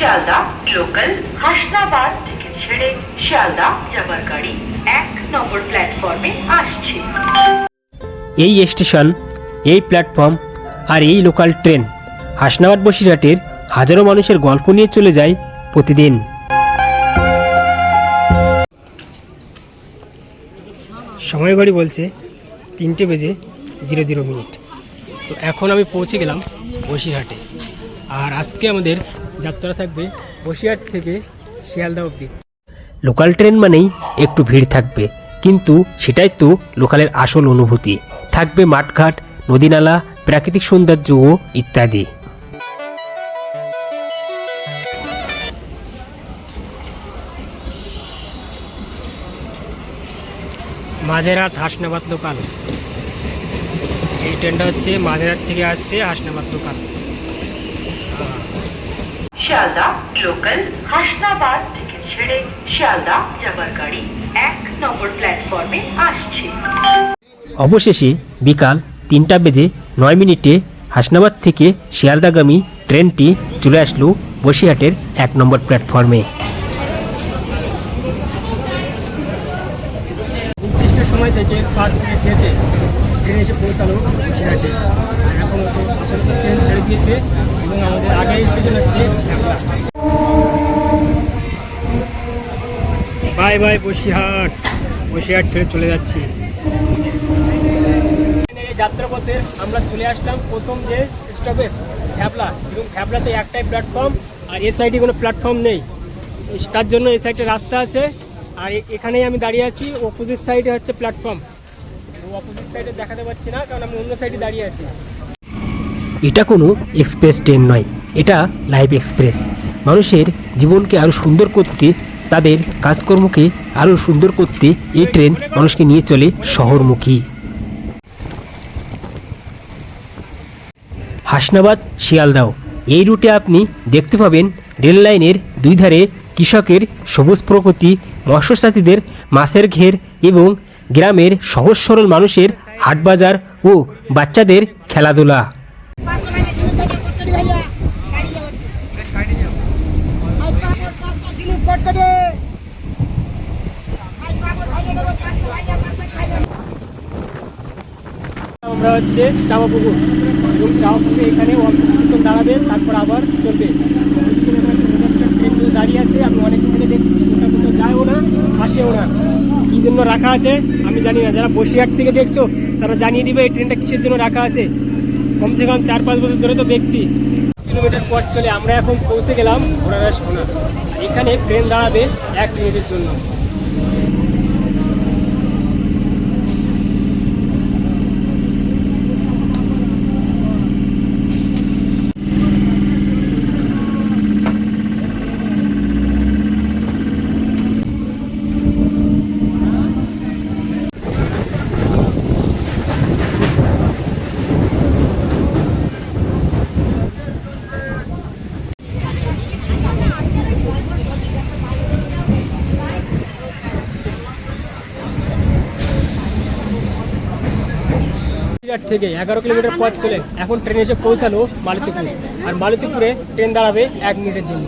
Sealdah local Hasnabad থেকে ছেড়ে শিয়ালদা যাবার গাড়ি এক নম্বর প্ল্যাটফর্মে আসছে। এই স্টেশন, এই প্ল্যাটফর্ম আর এই লোকাল ট্রেন হাসনাবাদ বসিরহাটের হাজারো মানুষের গল্প নিয়ে চলে যায় প্রতিদিন। সময় ঘড়ি বলছে তিনটে বেজে জিরো জিরো মিনিট। তো এখন আমি পৌঁছে গেলাম বসিরহাটে। আর আজকে আমাদের যাত্রা থাকবে বসিরহাট থেকে শিয়ালদা অবধি। লোকাল ট্রেন মানেই একটু ভিড় থাকবে কিন্তু সেটাই তো লোকালের আসল অনুভূতি। থাকবে মাঠঘাট নদীনালা প্রাকৃতিক সৌন্দর্য ও ইত্যাদি। মাঝেরহাট হাসনাবাদ লোকাল। এই ট্রেনটা হচ্ছে মাঝেরহাট থেকে আসছে হাসনাবাদ লোকাল। শিয়ালদা লোকাল হাসনাবাদ থেকে ছেড়ে শিয়ালদা যাবার গাড়ি এক নম্বর প্ল্যাটফর্মে আসছে। অবশেষে বিকাল তিনটা বেজে নয় মিনিটে হাসনাবাদ থেকে শিয়ালদাগামী ট্রেনটি চলে আসলো বসিরহাটের এক নম্বর প্ল্যাটফর্মে নির্দিষ্ট সময় থেকে পাঁচ মিনিট হেঁটে ট্রেন এসে পৌঁছালো বসিরহাটে আর এখন আপাতত ট্রেন ছেড়ে দিয়েছে এবং আমাদের আগে স্টেশন হচ্ছে বাই বাই বসিরহাট। বসিরহাট ছেড়ে চলে যাচ্ছি। যাত্রাপথে আমরা চলে আসলাম প্রথম যে স্টপেজ ফ্যাবলা এবং ফ্যাবলাতে একটাই প্ল্যাটফর্ম আর এ সাইডে কোনো প্ল্যাটফর্ম নেই। তার জন্য এই সাইডে রাস্তা আছে। আর এখানেই আমি দাঁড়িয়ে আছি। অপোজিট সাইডে হচ্ছে প্ল্যাটফর্ম ও অপোজিট সাইডে দেখাতে পাচ্ছি না কারণ আমি অন্য সাইডে দাঁড়িয়ে আছি। এটা কোনো এক্সপ্রেস ট্রেন নয়। এটা লাইভ এক্সপ্রেস মানুষের জীবনকে আরও সুন্দর করতে তাদের কাজকর্মকে আরও সুন্দর করতে এই ট্রেন মানুষকে নিয়ে চলে শহরমুখী হাসনাবাদ শিয়ালদাও এই রুটে আপনি দেখতে পাবেন রেল লাইনের দুই ধারে কৃষকের সবুজ প্রকৃতি মৎস্যসাথীদের মাছের ঘের এবং গ্রামের সহজ সরল মানুষের হাটবাজার ও বাচ্চাদের খেলাধুলা পাঁচ আমরা হচ্ছে চাপা পুকুর এবং চাপা পুকুরে এখানে কিছুক্ষণ দাঁড়াবে, তারপর আবার চলবে। দাঁড়িয়ে আছে, আমি অনেকদিন থেকে দেখছি ওটা কোথাও যায়ও না, আসেও না। কী জন্য রাখা আছে, আমি জানি না। যারা বসিরহাট থেকে দেখছ, তারা জানিয়ে দিবে, এই ট্রেনটা কিসের জন্য রাখা আছে। কমসে কম চার পাঁচ বছর ধরে তো দেখছি। কিলোমিটার পথ চলে আমরা এখন পৌঁছে গেলাম ঘোড়ারা সোনা এখানে ট্রেন দাঁড়াবে এক মিনিটের জন্য। বসিরহাট থেকে এগারো কিলোমিটার পথ চলে এখন ট্রেন এসে পৌঁছালো মালতীপুর। আর মালতীপুরে ট্রেন দাঁড়াবে এক মিনিটের জন্য।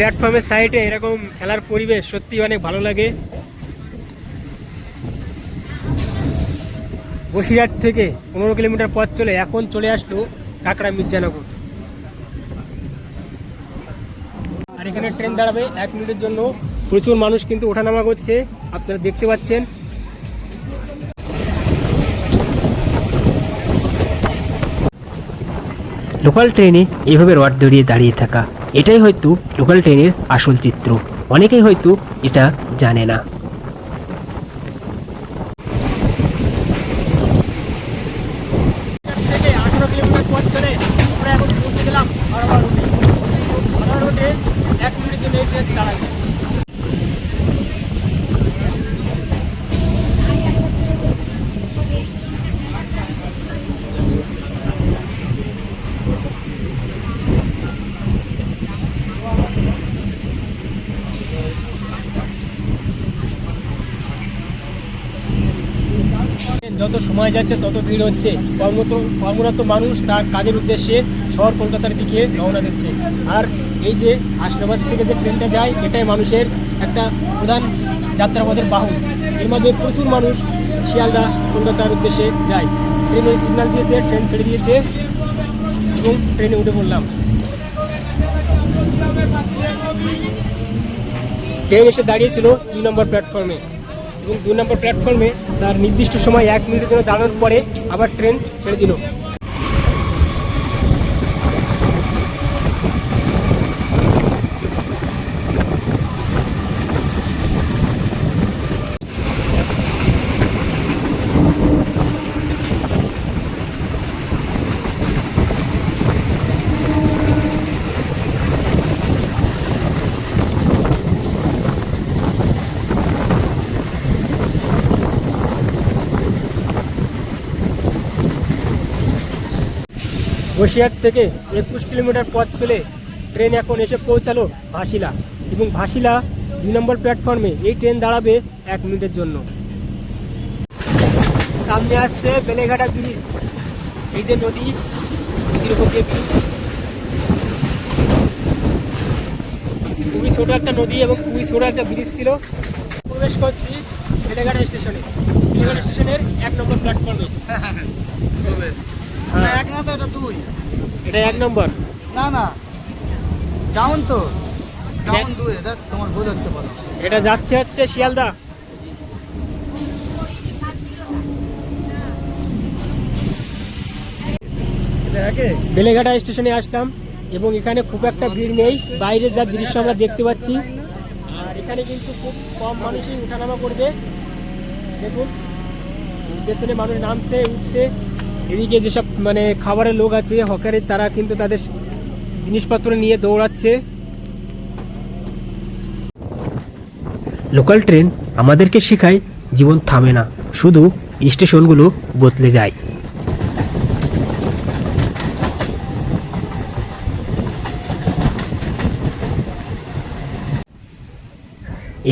প্ল্যাটফর্মের সাইডে এরকম খেলার পরিবেশ সত্যি অনেক ভালো লাগে। বসিরহাট থেকে পনেরো কিলোমিটার পথ চলে এখন চলে আসলো কাকড়া মির্জানগর। আর এখানে ট্রেন দাঁড়াবে এক মিনিটের জন্য। প্রচুর মানুষ কিন্তু ওঠানামা করছে, আপনারা দেখতে পাচ্ছেন। লোকাল ট্রেনে এইভাবে রড দড়িয়ে দাঁড়িয়ে থাকা। এটাই হয়তো লোকাল ট্রেনের আসল চিত্র। অনেকেই হয়তো এটা জানে না থেকে আঠারো কিলোমিটার পথ চলে আমরা এখন পৌঁছে গেলাম হাওড়া রোডে হাওড়া রোডে এক মিনিটের জন্য এই ট্রেন দাঁড়াবে যত সময় যাচ্ছে, তত ভিড় হচ্ছে। কর্মরত কর্মরত মানুষ তার কাজের উদ্দেশ্যে শহর কলকাতার দিকে রওনা দিচ্ছে। আর এই যে হাসনাবাদ থেকে যে ট্রেনটা যায়, এটাই মানুষের একটা প্রধান যাত্রাপথের বাহন এর মধ্যে প্রচুর মানুষ শিয়ালদা, কলকাতার উদ্দেশ্যে যায়। ট্রেনের সিগন্যাল দিয়েছে ট্রেন ছেড়ে দিয়েছে এবং ট্রেনে উঠে পড়লাম। ট্রেন এসে দাঁড়িয়েছিল দুই নম্বর প্ল্যাটফর্মে এবং দুই নম্বর প্ল্যাটফর্মে তার নির্দিষ্ট সময় এক মিনিটের জন্য দাঁড়ানোর পরে আবার ট্রেন ছেড়ে দিল। বসিরহাট থেকে একুশ কিলোমিটার পথ চলে ট্রেন এখন এসে পৌঁছালো ভাসিলা এবং ভাসিলা দুই নম্বর প্ল্যাটফর্মে এই ট্রেন দাঁড়াবে এক মিনিটের জন্য। সামনে আসছে বেলেঘাটা ব্রিজ। এই যে নদী নদীর উপর ব্রিজ। খুবই ছোট একটা নদী এবং খুবই ছোট একটা ব্রিজ ছিল। প্রবেশ করছি বেলেঘাটা স্টেশনে। বেলেঘাটা স্টেশনের এক নম্বর প্ল্যাটফর্মে না, হ্যাঁ। এক না তো এটা দুই। এটা এক নম্বর। না না। ডাউন তো। ডাউন দুই দেখ তোমার ভুল হচ্ছে বলো। এটা যাচ্ছে হচ্ছে শিয়ালদা। বেলেঘাটা স্টেশনে আসলাম এবং এখানে খুব একটা ভিড় নেই। বাইরের যা দৃশ্য আমরা দেখতে পাচ্ছি। আর এখানে কিন্তু খুব কম মানুষই উঠানামা করবে। দেখুন স্টেশনে মানুষ নামছে উঠছে। এদিকে যেসব মানে খাবারের লোক আছে, হকারের, তারা কিন্তু তাদের জিনিসপত্র নিয়ে দৌড়াচ্ছে। লোকাল ট্রেন আমাদেরকে শেখায়, জীবন থামে না, শুধু স্টেশনগুলো বদলে যায়।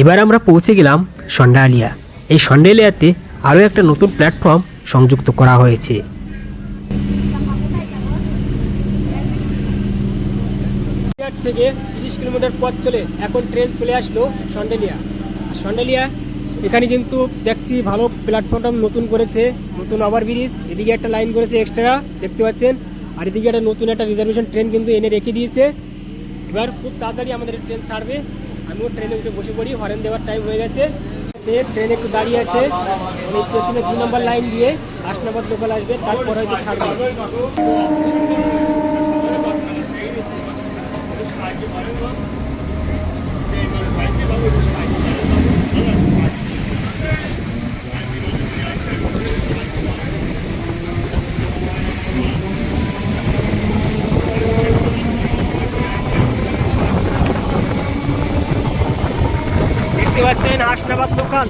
এবার আমরা পৌঁছে গেলাম সন্ডালিয়া। এই সন্ডালিয়াতে আরও একটা নতুন প্ল্যাটফর্ম সংযুক্ত করা হয়েছে। থেকে তিরিশ কিলোমিটার পথ চলে এখন ট্রেন চলে আসলো সন্ডেলিয়া। আর সন্ডেলিয়া, এখানে কিন্তু দেখছি ভালো প্ল্যাটফর্মটা নতুন করেছে, নতুন ওভার ব্রিজ এদিকে একটা লাইন করেছে এক্সট্রা দেখতে পাচ্ছেন? আর এদিকে একটা নতুন একটা রিজার্ভেশন ট্রেন কিন্তু এনে রেখে দিয়েছে। এবার খুব তাড়াতাড়ি আমাদের ট্রেন ছাড়বে। আমিও ট্রেনে উঠে বসে পড়ি হরেন দেওয়ার টাইম হয়ে গেছে। ট্রেন একটু দাঁড়িয়ে আছে। দু নম্বর লাইন দিয়ে হাসনাবাদ লোকাল আসবে, তারপর হয়তো ছাড়বে। দেখতে পাচ্ছেন হাসনাবাদ লোকাল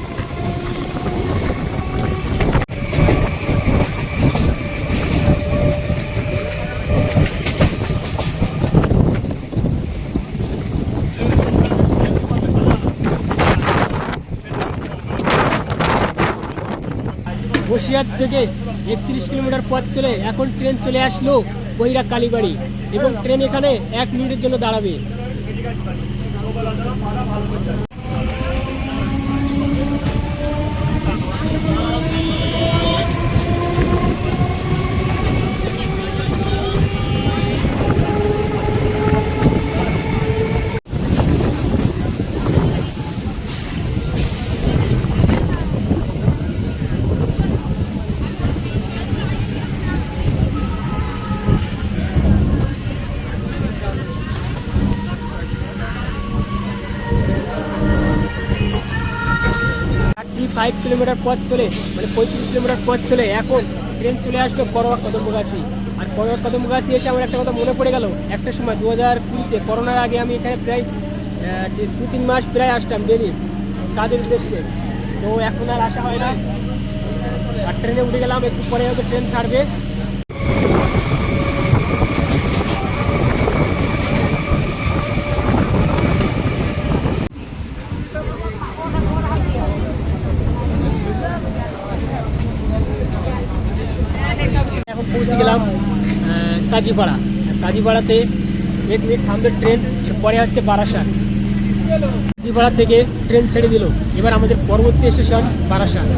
বসিরহাট থেকে একত্রিশ কিলোমিটার পথ চলে এখন ট্রেন চলে আসলো বহিরা কালীবাড়ি এবং ট্রেন এখানে এক মিনিটের জন্য দাঁড়াবে। কিলোমিটার পথ চলে মানে পঁয়ত্রিশ কিলোমিটার পথ চলে, এখন ট্রেন চলে আসলো করোয়া কদমগাছি। আর করোয়া কদমগাছি এসে আমার একটা কথা মনে পড়ে গেল, একটা সময় দু হাজার কুড়িতে করোনার আগে আমি এখানে প্রায় দু তিন মাস প্রায় আসতাম ডেলি কাজের উদ্দেশ্যে। তো এখন আর আসা হয় না। আর ট্রেনে উঠে গেলাম, একটু পরে হয়তো ট্রেন ছাড়বে এখন পৌঁছে গেলাম আহ, কাজীপাড়া। কাজীপাড়াতে এক মিনিট থামবে ট্রেন এরপরে হচ্ছে বারাসাত। কাজীপাড়া থেকে ট্রেন ছেড়ে দিল। এবার আমাদের পরবর্তী স্টেশন বারাসাত।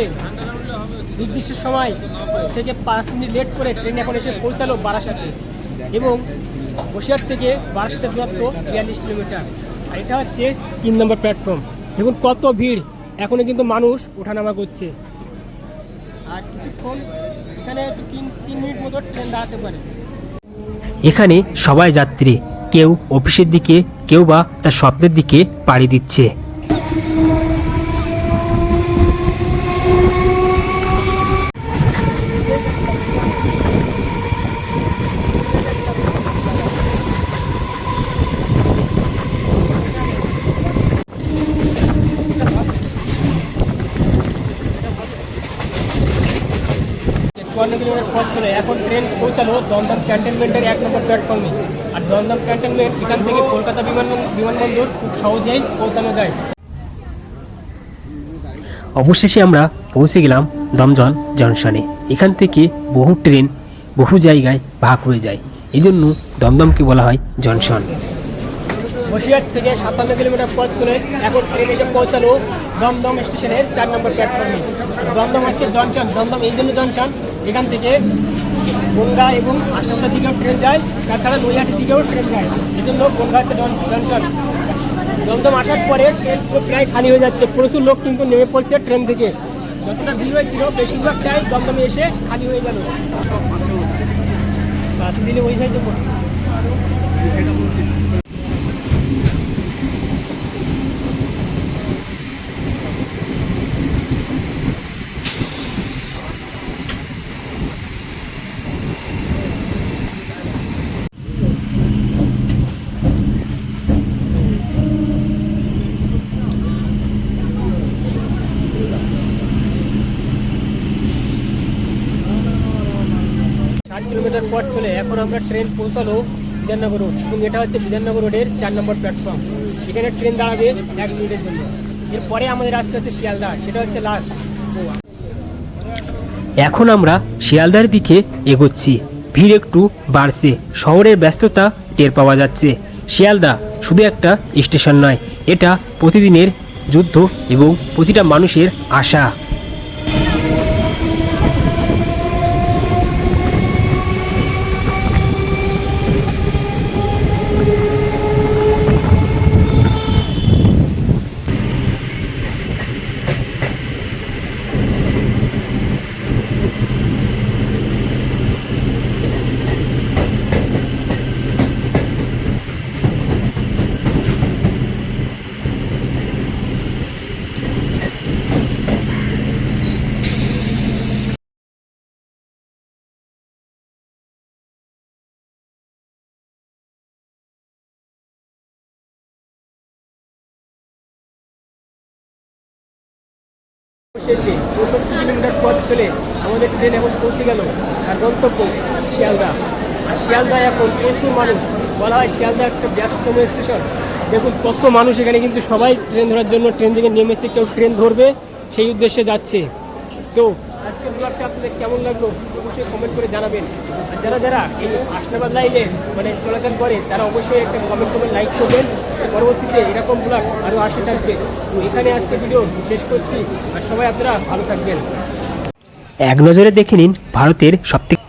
থেকে নির্দিষ্ট সময় থেকে পাঁচ মিনিট লেট করে ট্রেন এখন এসে পৌঁছালো বারাসাতে এবং বসিরহাট থেকে বারাসাতের দূরত্ব বিয়াল্লিশ কিলোমিটার। আর এটা হচ্ছে তিন নম্বর প্ল্যাটফর্ম দেখুন কত ভিড়, এখনও কিন্তু মানুষ ওঠানামা করছে। আর কিছুক্ষণ এখানে তিন তিন মিনিট মতো ট্রেন দাঁড়াতে পারে। এখানে সবাই যাত্রী, কেউ অফিসের দিকে, কেউ বা তার স্বপ্নের দিকে পাড়ি দিচ্ছে চুয়ান্ন কিলোমিটার পথ চলে এখন ট্রেন পৌঁছালো দমদম ক্যান্টনমেন্টের এক নম্বর প্ল্যাটফর্মে। আর দমদম ক্যান্টনমেন্ট এখান থেকে কলকাতা বিমান বিমানবন্দর খুব সহজেই পৌঁছানো যায়। অবশেষে আমরা পৌঁছে গেলাম দমদম জংশনে। এখান থেকে বহু ট্রেন বহু জায়গায় ভাগ হয়ে যায়। এই জন্য দমদমকে বলা হয় জংশন। বসিরহাট থেকে সাতান্ন কিলোমিটার পথ চলে এখন ট্রেন এসে পৌঁছালো দমদম স্টেশনের চার নম্বর প্ল্যাটফর্মে। দমদম হচ্ছে জংশন। দমদম এই জন্য জংশন। এখান থেকে বনগা এবং আসামের দিকেও ট্রেন যায় তাছাড়া নৈহাটির দিকেও ট্রেন যায়। এই জন্য বনগা হচ্ছে জনসন। দমদম আসার পরে ট্রেন পুরো প্রায় খালি হয়ে যাচ্ছে। প্রচুর লোক কিন্তু নেমে পড়ছে ট্রেন থেকে। যতটা ভিড় হয়েছিল বেশিরভাগ প্রায় দমদমে এসে খালি হয়ে গেল। দিলে ওই সাইডে কিলোমিটার পথ এখন আমরা ট্রেন পৌঁছালো বিধাননগর রোড এবং এটা হচ্ছে বিধাননগর রোডের চার নম্বর প্ল্যাটফর্ম এখানে ট্রেন দাঁড়াবে এক মিনিটের জন্য। এরপরে আমাদের আসতে হচ্ছে শিয়ালদা, সেটা হচ্ছে লাস্ট এখন আমরা শিয়ালদার দিকে এগোচ্ছি। ভিড় একটু বাড়ছে, শহরের ব্যস্ততা টের পাওয়া যাচ্ছে। শিয়ালদা শুধু একটা স্টেশন নয়, এটা প্রতিদিনের যুদ্ধ এবং প্রতিটা মানুষের আশা। শেষে চৌষট্টি কিলোমিটার পথ চলে আমাদের ট্রেন এখন পৌঁছে গেল আর গন্তব্য শিয়ালদা। আর শিয়ালদা এখন প্রচুর মানুষ, বলা হয় শিয়ালদা একটা ব্যস্ততম স্টেশন দেখুন, কত মানুষ এখানে কিন্তু সবাই ট্রেন ধরার জন্য ট্রেন থেকে নেমেছে, কেউ ট্রেন ধরবে, সেই উদ্দেশ্যে যাচ্ছে। তো আজকের ব্লগটা আপনাদের কেমন লাগল অবশ্যই কমেন্ট করে জানাবেন। আর যারা যারা এই আসনাবাদ লাইনে মানে চলাচল করে, তারা অবশ্যই একটা কমেন্ট করে লাইক করবেন। পরবর্তীতে এরকম ব্লগ আরও আসে থাকবে। তো এখানে আজকে ভিডিও শেষ করছি। আর সবাই আপনারা ভালো থাকবেন। এক নজরে দেখে নিন ভারতের সবথেকে